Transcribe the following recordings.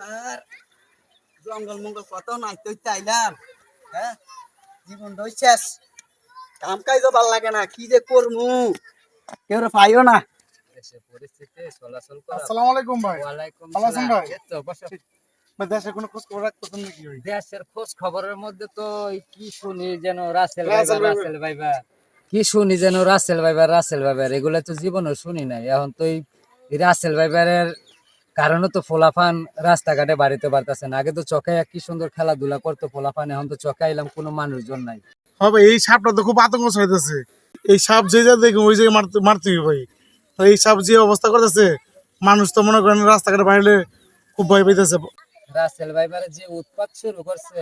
আর জঙ্গল মঙ্গল কত নাই তুই চাইলাম হ্যাঁ? জীবন দই শেষ। কাম কাজ ভালো লাগে না কি যে করমু? কেউ পাইও না। দেশের আসসালামু আলাইকুম ভাই। ভাই? কোনো খোঁজ খবর রাখতেছেন নাকি দেশের খোঁজ খবরের মধ্যে তো কি শুনি যেন রাসেল ভাইবার রাসেল ভাইবার। কি শুনি যেন রাসেল ভাইবার রাসেল ভাইবার এগুলা তো জীবনে শুনি নাই। এখন তো এই রাসেল ভাইবারের কারণে তো ফোলাফান রাস্তাঘাটে বাড়িতে পারতেছে না। আগে তো চকাইয়া কি সুন্দর খেলাধুলা করতো ফোলাফান এখন তো চকাইলাম কোনো মানুষজন নাই। হবে এই সাপটা তো খুব আতঙ্ক ছড়াইতেছে। এই সাপ যে যা দেখুন ওই জায়গায় মারতে মারতে ভাই। এই সাপ যে অবস্থা করতেছে মানুষ তো মনে করেন রাস্তাঘাটে বাইরে খুব ভয় পাইতেছে রাসেল যে উৎপাত শুরু করছে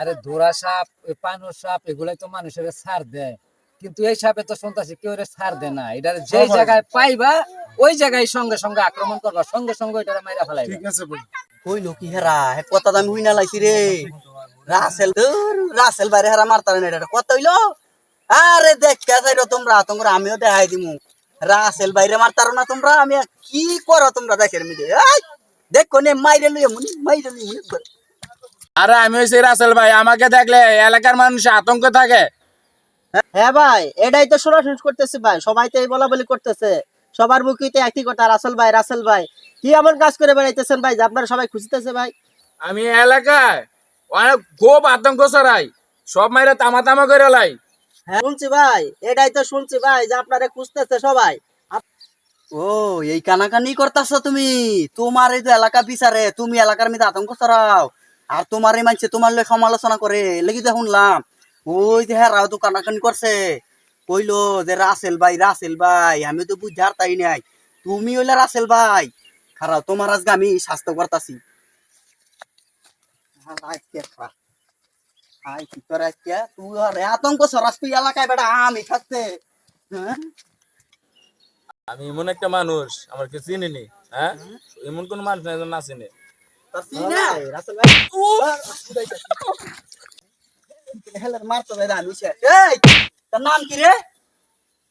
আরে ধোরা সাপ পানুর সাপ এগুলাই তো মানুষের ছাড় দেয়। কিন্তু এই সাপে তো শুনতেছি কেউ ছাড় দেয় না। এটার যে। জায়গায় পাইবা ওই জায়গায় সঙ্গে সঙ্গে আক্রমণ করবা সঙ্গে সঙ্গে এটা মাইরা ফেলাইবা। ঠিক আছে ভাই কইলো কি হেরা হে কত দামি হই না লাইছি রে। রাসেল তোর রাসেল বাইরে হেরা মারতারে না এটা। কত হইল? আরে দেখা যাইরো তোমরা তোমরা আমিও দেখাই দিমু। রাসেল বাইরে মারতারো না তোমরা আমি কি করো তোমরা দেখের মিদে? এই দেখো নে মাইরে লইয়া মুনি মাইরে লইয়া মুনি। আরে আমি হইছি রাসেল ভাই আমাকে দেখলে এলাকার মানুষ আতঙ্ক থাকে। হ্যাঁ ভাই এটাই তো সরাসরি করতেছে ভাই সবাই তো এই বলা বলি করতেছে। সবার মুখেতে একই কথা রাসেল ভাই রাসেল ভাই। কি এমন কাজ করে বেড়াইতেছেন ভাই যে আপনারা সবাই খুঁজতেছে ভাই? আমি এলাকায় অনেক খুব আতঙ্ক ছড়াই সব মাইরে তামা তামা করে লাই। হ্যাঁ শুনছি ভাই এটাই তো শুনছি ভাই যে আপনারা খুঁজতেছে সবাই। ও এই কানাকানি করতেছ তুমি। তোমার এই তো এলাকা বিচারে তুমি এলাকার মধ্যে আতঙ্ক ছড়াও। আর তোমার এই মানছে তোমার লই সমালোচনা করে লেগে তো শুনলাম। ওই যে হ্যাঁ রাও তো কানাকানি করছে। কইলো যে রাসেল ভাই রাসেল ভাই আমি তো বুঝার তাই নাই। তুমি হইলে রাসেল ভাই। খারাপ তোমার আজকে আমি স্বাস্থ্য করতাছি। আই কি করে কে তুই আর আতঙ্ক ছড়াস তুই এলাকায় বেটা আমি থাকতে। হ্যাঁ? আমি এমন একটা মানুষ আমার কি চিনিনি হ্যাঁ? এমন কোন মানুষ নাই না চিনে। হেলার মারতো ভাই আমি তোর নাম কি রে?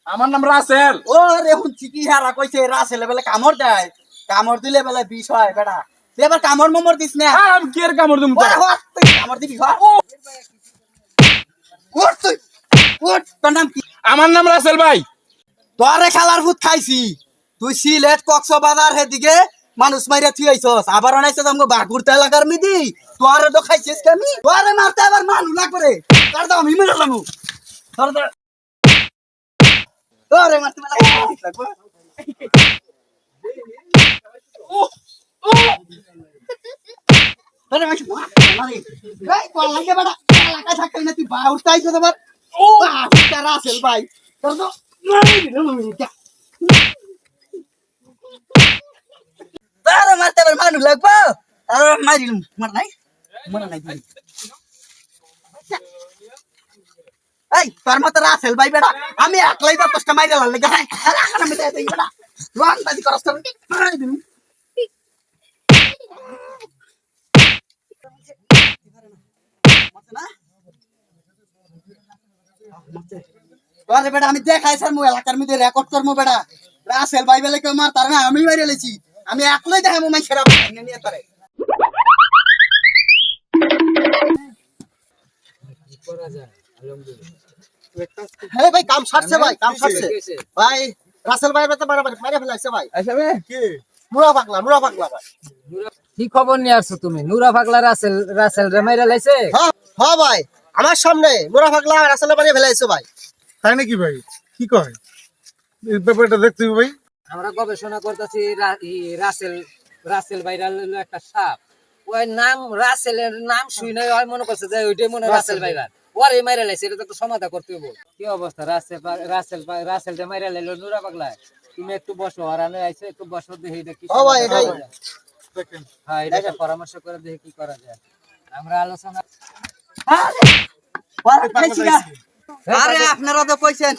আমার নাম রাসেল। ও রে হুনছি কি হারা কইছে? রাসেল বেলে কামড় দেয়। কামড় দিলে বেলে বিষ হয় বেটা। তুই এবার কামড় মমর দিস না। আরে আমি কি এর কামড় দিম হট তুই কামড় দিবি হট উঠ তুই উঠ তোর নাম কি? আমার নাম রাসেল ভাই। তোরে খেলার ভূত খাইছি। তুই সিলেট কক্সবাজার হেদিকে মানুষ মাইরা তুই আইছস। আবার অনাইছস আমগো বাগুরতা এলাকার মিদি। তোরে তো খাইছিস কেমি তোরে মারতে আবার মানু লাগবে রে। তার দাম আমি মেরে লামু তোর তো তোরে মারতে মেলা লাগবে মারি এই ও ভাই তোর তো মারি। মারতে আবার মানুষ লাগবো আরে মারি মার নাই মার নাই। এই, তোর মতো রাসেল ভাই বেটা, আমি একলাই তোষ্টা মাইরে লাল লেগে আমি আমি দেখাই স্যার মু এলাকার রেকর্ড করব রাসেল মার তার না, আমি বাইরে লেছি আমি একলাই দেখাই মু মাই সেরা নিয়ে তারে। করা যায়? হ্যাঁ ভাই কাম সারছে ভাই কাম সারছে। কি ভাই রাসেল ভাই মারা মারা ফেলাইছে ভাই। কি? মুড়া পাগলা পাগলা ভাই। কি খবর নিয়ে আসছো তুমি? নুরা পাগলা রাসেল রাসেল রে মাইরা লাইছে? হ্যাঁ হ্যাঁ ভাই আমার সামনে পাগলা রাসেল মারিয়ে ফেলাইছে ভাই। তাই নাকি ভাই? কি কয়? এই ব্যাপারটা দেখতে ভাই। আমরা গবেষণা করতেছি রাসেল রাসেল ভাইরাল একটা সাপ। ওই নাম রাসেলের নাম শুই নাই হয় মনে করছে যে ওইটাই মনে হয় রাসেল ভাইরাল ওরে মাইরা লাইছে এটা তো সমাধা করতে হব কি অবস্থা? রাসেল রাসেল রাসেল যে মাইরা লাইলো নুরা পাগলা। তুমি একটু বসো হারানো আইছে একটু বসো দেখি এটা কি ও ভাই, এটাই। দেখেন। হ্যাঁ এটা পরামর্শ করে দেখি কি করা যায়। আমরা আলোচনা না। আরে আপনারা তো কইছেন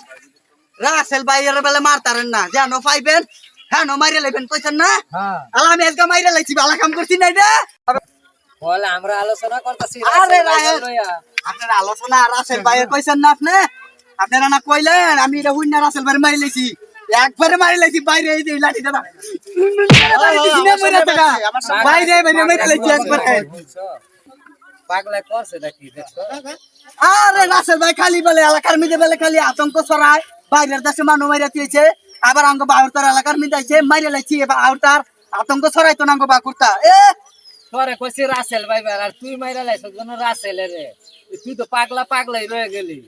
রাসেল ভাইয়ের বেলে মারতারেন না। যেন পাইবেন হ্যাঁ নো মাইরে লাইবেন কইছেন না? হ্যাঁ। আলা আমি আজকে মাইরে লাইছি ভালো কাম করছি না এটা। বলে আমরা আলোচনা করতেছি আরে রাহেল। আপনার আলোচনা রাসেল ভাইয়ের কইছেন না আপনি? আপনারা না কইলেন? আমি এটা হুইনা রাসেল ভাইয়ের মারি লাইছি। একবারে মারি লাইছি বাইরে এই যে লাঠিটা না। বাইরে বাইরে মারি লাইছি একবারে। পাগলা করছে নাকি দেখছ? আরে রাসেল ভাই খালি বলে এলাকার মধ্যে বলে খালি আতঙ্ক ছড়ায়। বাইরের দেশে মানুষ মারিয়া দিয়েছে আবার আঙ্গ বাহুরতার এলাকার আইছে মারিয়া লাইছি এবার আউটার আতঙ্ক ছড়াইতো না আঙ্গ বাকুরতা এ তোরে কইছি রাসেল ভাইবার আর তুই মাইরা লাইছ কোন রাসেল রে। তুই তো পাগলা পাগলাই রয়ে গেলি।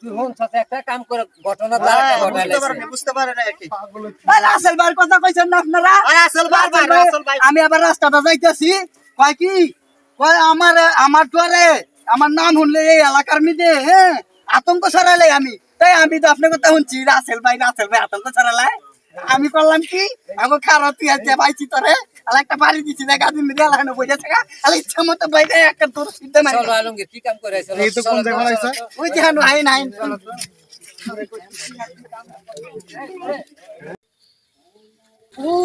তুই হন সাথে একটা কাম করে ঘটনা দ্বারা ঘটাই লাইছিস বুঝতে পারে না কি। রাসেল ভাইয়ের কথা কইছেন না আপনারা? রাসেল ভাই আমি আবার রাস্তাটা যাইতেছি। কয় কি? কয় আমার আমার তোরে আমার নাম শুনলে এই এলাকার মধ্যে হ্যাঁ? আতঙ্ক ছড়ালে আমি। তাই আমি তো আপনার কথা শুনছি রাসেল ভাই রাসেল ভাই আতঙ্ক ছড়ালে আমি করলাম কি? আমি খারাপ তুই পাইছি তোরে। আর একটা বাড়ি দিচ্ছি দেখ আদিন মিলে এলাকানো বইয়া থাকা আর ইচ্ছা মতো বাইরে একটা তোর সিদ্ধ মারি চলো আলমগীর কি কাম করে চলো এই তো কোন জায়গায় লাইছে? ওই যে হানু আইন আইন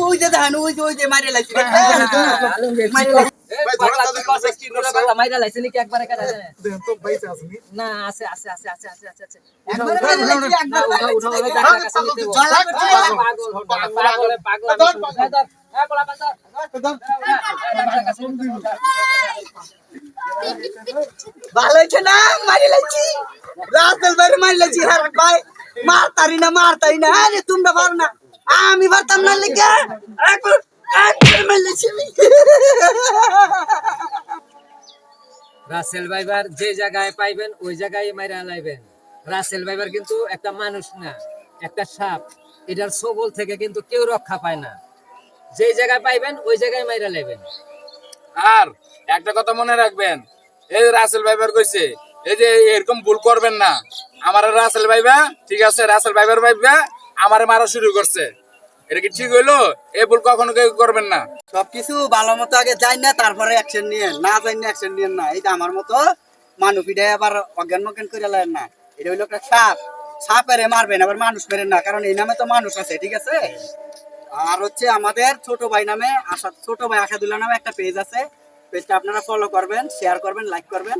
ওই যে দেখেন ওই যে ওই যে মারি লাগছে মারি লাইছ না আছে আছে আছে আছে আছে আছে আছে একবারে মারতারি না মারতারি না পার না আমি পারতাম না রাসেল ভাইবার যে জায়গায় পাইবেন, ওই জায়গায় মাইরা লাইবেন। রাসেল ভাইবার কিন্তু একটা মানুষ না, একটা সাপ। এটার সবল থেকে কিন্তু কেউ রক্ষা পায় না। যে জায়গায় পাইবেন ওই জায়গায় মাইরা লাইবেন। আর একটা কথা মনে রাখবেন এই রাসেল ভাইবার কইছে এই যে এরকম ভুল করবেন না। আমার রাসেল ভাইবা ঠিক আছে রাসেল ভাইবার ভাইবা আমারে মারা শুরু করছে। এটা কি ঠিক হইল? এই ভুল কখনো কেউ করবেন না। সবকিছু ভালো মতো আগে যাই না তারপরে অ্যাকশন নিয়ে না যাই না অ্যাকশন নিয়ে না। এই যে আমার মতো মানুষ পিঠে আবার অজ্ঞান মজ্ঞান করে লেন না। এটা হইল একটা সাপ। সাপেরে মারবেন আবার মানুষ মেরেন না কারণ এই নামে তো মানুষ আছে ঠিক আছে? আর হচ্ছে আমাদের ছোট ভাই নামে আশা, ছোট ভাই আশাদুল্লাহ নামে একটা পেজ আছে। পেজটা আপনারা ফলো করবেন শেয়ার করবেন লাইক করবেন,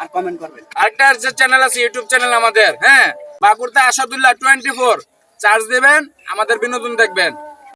আর কমেন্ট করবেন। আরেকটা যে চ্যানেল আছে ইউটিউব চ্যানেল আমাদের হ্যাঁ? বাগুরতে আসাদুল্লাহ টোয়েন্টি ফোর চার্জ দেবেন, আমাদের বিনোদন দেখবেন।